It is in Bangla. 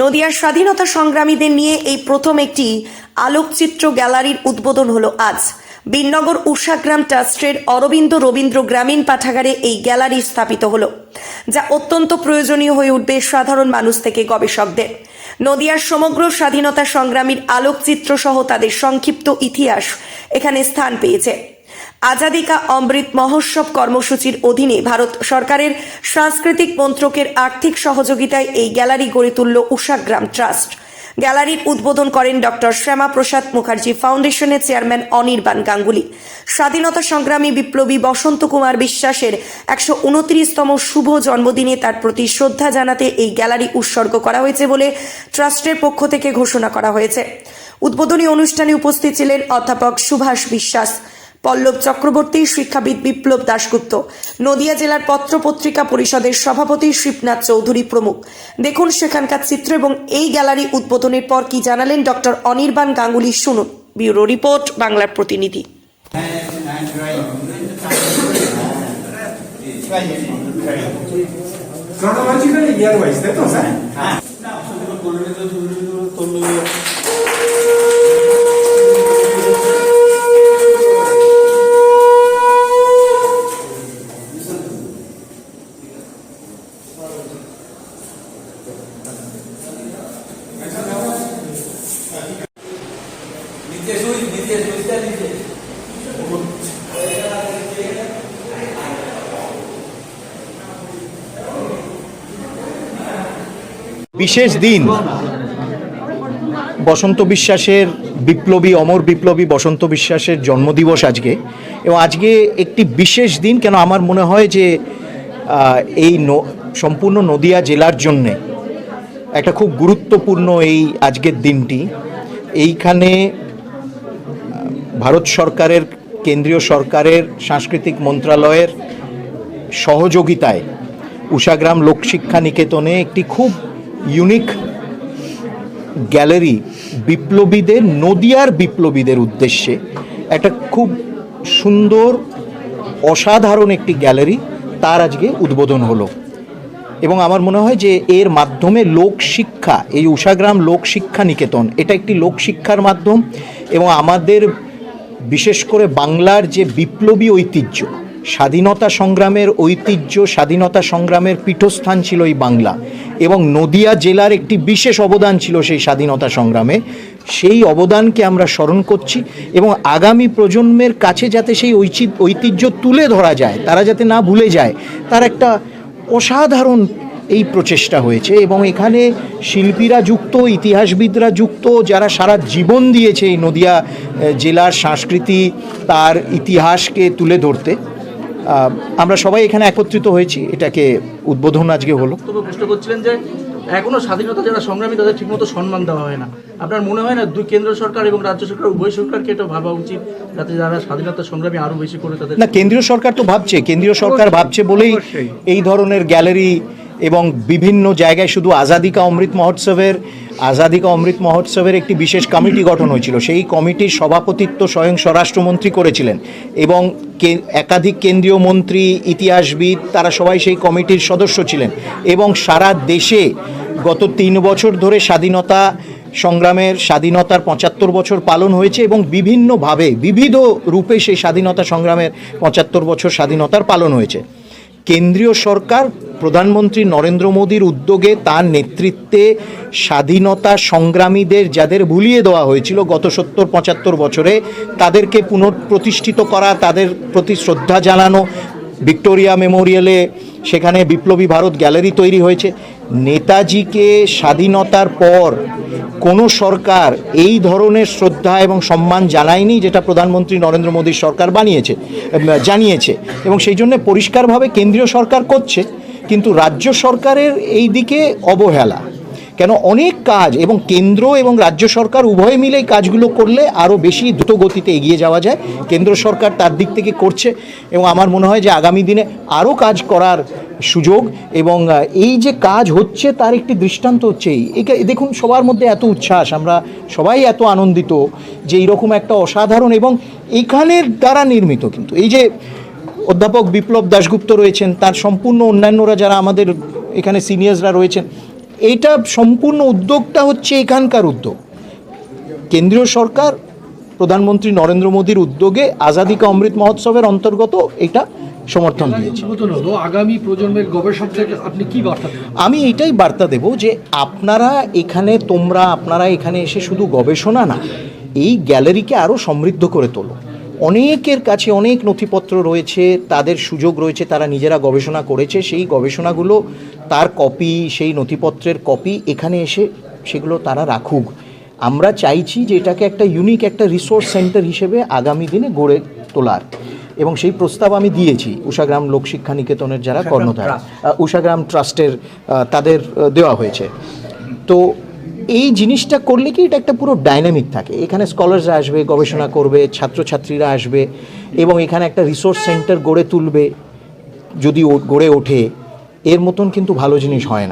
নদিয়ার স্বাধীনতা সংগ্রামীদের নিয়ে এই প্রথম একটি আলোকচিত্র গ্যালারির উদ্বোধন হলো আজ। বিনগর উষাগ্রাম ট্রাস্টের অরবিন্দ রবীন্দ্র গ্রামীণ পাঠাগারে এই গ্যালারি স্থাপিত হলো, যা অত্যন্ত প্রয়োজনীয় হয়ে উঠবে সাধারণ মানুষ থেকে গবেষকদের। নদিয়ার সমগ্র স্বাধীনতা সংগ্রামীর আলোকচিত্র সহ তাদের সংক্ষিপ্ত ইতিহাস এখানে স্থান পেয়েছে। আজাদি কা অমৃত মহোৎসব কর্মসূচির অধীনে ভারত সরকারের সাংস্কৃতিক মন্ত্রকের আর্থিক সহযোগিতায় এই গ্যালারি গড়ে তুলল উষাগ্রাম ট্রাস্ট। গ্যালারির উদ্বোধন করেন ডক্টর শ্যামা প্রসাদ মুখার্জি ফাউন্ডেশনের চেয়ারম্যান অনির্বাণ গাঙ্গুলি। স্বাধীনতা সংগ্রামী বিপ্লবী বসন্ত কুমার বিশ্বাসের একশো উনত্রিশতম শুভ জন্মদিনে তার প্রতি শ্রদ্ধা জানাতে এই গ্যালারি উৎসর্গ করা হয়েছে বলে ট্রাস্টের পক্ষ থেকে ঘোষণা করা হয়েছে। উদ্বোধনী অনুষ্ঠানে উপস্থিত ছিলেন অধ্যাপক সুভাষ বিশ্বাস। পল্লব চক্রবর্তী শিক্ষাবিদ বিপ্লব দাশগুপ্ত। নদিয়া জেলার পত্রপত্রিকা পরিষদের সভাপতি শিবনাথ চৌধুরী প্রমুখ। দেখুন সেখানকার চিত্র এবং এই গ্যালারি উদ্বোধনের পর কি জানালেন ডক্টর অনির্বাণ গাঙ্গুলি শুনুন। ব্যুরো রিপোর্ট বাংলার প্রতিনিধি। Chronologically year wise, তাই তো স্যার বিশেষ দিন বসন্ত বিশ্বাসের বিপ্লবী, অমর বিপ্লবী বসন্ত বিশ্বাসের জন্মদিবস আজকে। এবং আজকে একটি বিশেষ দিন কেন আমার মনে হয় যে এই সম্পূর্ণ নদিয়া জেলার জন্যে একটা খুব গুরুত্বপূর্ণ এই আজকের দিনটি। এইখানে ভারত সরকারের, কেন্দ্রীয় সরকারের, সাংস্কৃতিক মন্ত্রণালয়ের সহযোগিতায় উষাগ্রাম লোকশিক্ষা নিকেতনে একটি খুব ইউনিক গ্যালারি বিপ্লবীদের, নদিয়ার বিপ্লবীদের উদ্দেশ্যে একটা খুব সুন্দর, অসাধারণ একটি গ্যালারি তার আজকে উদ্বোধন হলো। এবং আমার মনে হয় যে এর মাধ্যমে লোকশিক্ষা, এই উষাগ্রাম লোকশিক্ষা নিকেতন, এটা একটি লোকশিক্ষার মাধ্যম এবং আমাদের বিশেষ করে বাংলার যে বিপ্লবী ঐতিহ্য স্বাধীনতা সংগ্রামের ঐতিহ্য, স্বাধীনতা সংগ্রামের পীঠস্থান ছিল এই বাংলা এবং নদিয়া জেলার একটি বিশেষ অবদান ছিল সেই স্বাধীনতা সংগ্রামে। সেই অবদানকে আমরা স্মরণ করছি এবং আগামী প্রজন্মের কাছে যাতে সেই ঐতিহ্য তুলে ধরা যায়, তারা যাতে না ভুলে যায়, তার একটা অসাধারণ এই প্রচেষ্টা হয়েছে এবং এখানে শিল্পীরা যুক্ত, ইতিহাসবিদরা যুক্ত, যারা সারা জীবন দিয়েছে এই নদিয়া জেলার সংস্কৃতি, তার ইতিহাসকে তুলে ধরতে। আমরা সবাই এখানে একত্রিত হয়েছি। এটাকে উদ্বোধন আজকে হলো। প্রশ্ন করছিলেন যে এখনও স্বাধীনতা যারা সংগ্রামী তাদের ঠিকমতো সম্মান দেওয়া হয় না। আপনার মনে হয় না দুই কেন্দ্র সরকার এবং রাজ্য সরকার উভয় সরকারকে এটা ভাবা উচিত যাতে যারা স্বাধীনতা সংগ্রামী আরও বেশি করে তাদের না কেন্দ্রীয় সরকার তো ভাবছে। কেন্দ্রীয় সরকার ভাবছে বলেই এই ধরনের গ্যালারি এবং বিভিন্ন জায়গায় শুধু আজাদি কা অমৃত মহোৎসবের, আজাদি কা অমৃত মহোৎসবের একটি বিশেষ কমিটি গঠন হয়েছিল। সেই কমিটির সভাপতিত্ব স্বয়ং স্বরাষ্ট্রমন্ত্রী করেছিলেন এবং একাধিক কেন্দ্রীয় মন্ত্রী, ইতিহাসবিদ, তারা সবাই সেই কমিটির সদস্য ছিলেন এবং সারা দেশে গত তিন বছর ধরে স্বাধীনতা সংগ্রামের স্বাধীনতার পঁচাত্তর বছর পালন হয়েছে এবং বিভিন্নভাবে, বিবিধ রূপে সেই স্বাধীনতা সংগ্রামের পঁচাত্তর বছর স্বাধীনতার পালন হয়েছে। কেন্দ্রীয় সরকার, প্রধানমন্ত্রী নরেন্দ্র মোদীর উদ্যোগে তার নেতৃত্বে স্বাধীনতা সংগ্রামীদের যাদের ভুলিয়ে দেওয়া হয়েছিল গত সত্তর, পঁচাত্তর বছরে, তাদেরকে পুনঃপ্রতিষ্ঠিত করা, তাদের প্রতি শ্রদ্ধা জানানো, ভিক্টোরিয়া মেমোরিয়ালে সেখানে বিপ্লবী ভারত গ্যালারি তৈরি হয়েছে। নেতাজিকে স্বাধীনতার পর কোনো সরকার এই ধরনের শ্রদ্ধা এবং সম্মান জানায়নি যেটা প্রধানমন্ত্রী নরেন্দ্র মোদীর সরকার বানিয়েছে জানিয়েছে। এবং সেই জন্য পরিষ্কারভাবে কেন্দ্রীয় সরকার করছে, কিন্তু রাজ্য সরকারের এই দিকে অবহেলা। কেন অনেক কাজ এবং কেন্দ্র এবং রাজ্য সরকার উভয় মিলে কাজগুলো করলে আরও বেশি দ্রুত গতিতে এগিয়ে যাওয়া যায়। কেন্দ্র সরকার তার দিক থেকে করছে এবং আমার মনে হয় যে আগামী দিনে আরও কাজ করার সুযোগ এবং এই যে কাজ হচ্ছে তার একটি দৃষ্টান্ত হচ্ছে এই। দেখুন, সবার মধ্যে এত উচ্ছ্বাস, আমরা সবাই এত আনন্দিত যে এইরকম একটা অসাধারণ এবং এখানের দ্বারা নির্মিত কিন্তু। এই যে অধ্যাপক বিপ্লব দাশগুপ্ত রয়েছেন, তার সম্পূর্ণ অন্যান্যরা যারা আমাদের এখানে সিনিয়র্সরা রয়েছেন এইটা সম্পূর্ণ উদ্যোগটা হচ্ছে এখানকার উদ্যোগ। কেন্দ্রীয় সরকার প্রধানমন্ত্রী নরেন্দ্র মোদীর উদ্যোগে আজাদি কা অমৃত মহোৎসবের অন্তর্গত এটা সমর্থন দিয়েছে। আগামী প্রজন্মের গবেষকদের আপনি কি বার্তা দেবেন? আমি এটাই বার্তা দেব যে আপনারা এখানে তোমরা আপনারা এখানে এসে শুধু গবেষণা না এই গ্যালারিকে আরও সমৃদ্ধ করে তোলো। অনেকের কাছে অনেক নথিপত্র রয়েছে তাদের সুযোগ রয়েছে তারা নিজেরা গবেষণা করেছে সেই গবেষণাগুলো তার কপি সেই নথিপত্রের কপি এখানে এসে সেগুলো তারা রাখুক। আমরা চাইছি যে এটাকে একটা ইউনিক একটা রিসোর্স সেন্টার হিসেবে আগামী দিনে গড়ে তোলার। এবং সেই প্রস্তাব আমি দিয়েছি উষাগ্রাম লোকশিক্ষা নিকেতনের যারা কর্ণধার। উষাগ্রাম ট্রাস্টের তাদের দেওয়া হয়েছে। তো এই জিনিসটা করলে কি এটা একটা পুরো ডাইনামিক থাকে? এখানে স্কলাররা আসবে গবেষণা করবে ছাত্রছাত্রীরা আসবে এবং এখানে একটা রিসোর্স সেন্টার গড়ে তুলবে যদি গড়ে ওঠে এর মতন কিন্তু ভালো জিনিস হয় না।